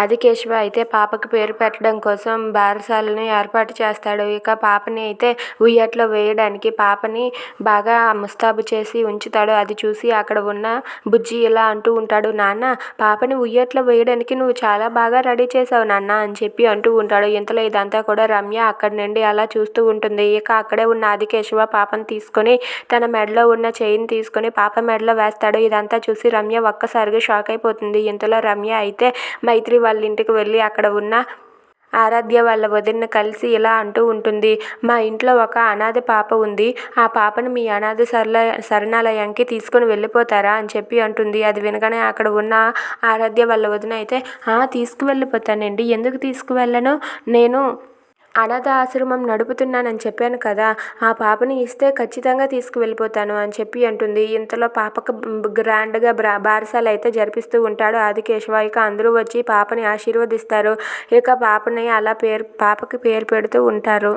ఆదికేశవ అయితే పాపకి పేరు పెట్టడం కోసం బారసాలను ఏర్పాటు చేస్తాడు. ఇక పాపని అయితే ఉయ్యట్లో వేయడానికి పాపని బాగా ముస్తాబు చేసి ఉంచుతాడు. అది చూసి అక్కడ ఉన్న బుజ్జి ఇలా అంటూ ఉంటాడు నాన్న పాపని ఉయ్యట్లో వేయడానికి నువ్వు చాలా బాగా రెడీ చేసావు నాన్న అని చెప్పి అంటూ ఉంటాడు. ఇంతలో ఇదంతా కూడా రమ్య అక్కడి నుండి అలా చూస్తూ ఉంటుంది. ఇక అక్కడే ఉన్న ఆదికేశవ పాపను తీసుకొని తన మెడలో ఉన్న చైన్ తీసుకొని పాప మెడలో వేస్తాడు. ఇదంతా చూసి రమ్య ఒక్కసారిగా షాక్ అయిపోతుంది. ఇంతలో రమ్య అయితే మైత్రి వాళ్ళ ఇంటికి వెళ్ళి అక్కడ ఉన్న ఆరాధ్య వాళ్ళ వదిన కలిసి ఇలా అంటూ ఉంటుంది మా ఇంట్లో ఒక అనాథ పాప ఉంది ఆ పాపను మీ అనాథ సరళ శరణాలయానికి తీసుకొని వెళ్ళిపోతారా? అని చెప్పి అంటుంది. అది వినగానే అక్కడ ఉన్న ఆరాధ్య వాళ్ళ వదిన అయితే తీసుకువెళ్ళిపోతానండి. ఎందుకు తీసుకువెళ్ళను? నేను అనాథ ఆశ్రమం నడుపుతున్నానని చెప్పాను కదా ఆ పాపని ఇస్తే ఖచ్చితంగా తీసుకువెళ్ళిపోతాను అని చెప్పి అంటుంది. ఇంతలో పాపకు గ్రాండ్గా బ్రా బారసాలు అయితే జరిపిస్తూ ఉంటాడు ఆదికేశవ. ఇక అందరూ వచ్చి పాపని ఆశీర్వదిస్తారు. ఇక పాపని అలా పేరు పాపకి పేరు పెడుతూ ఉంటారు.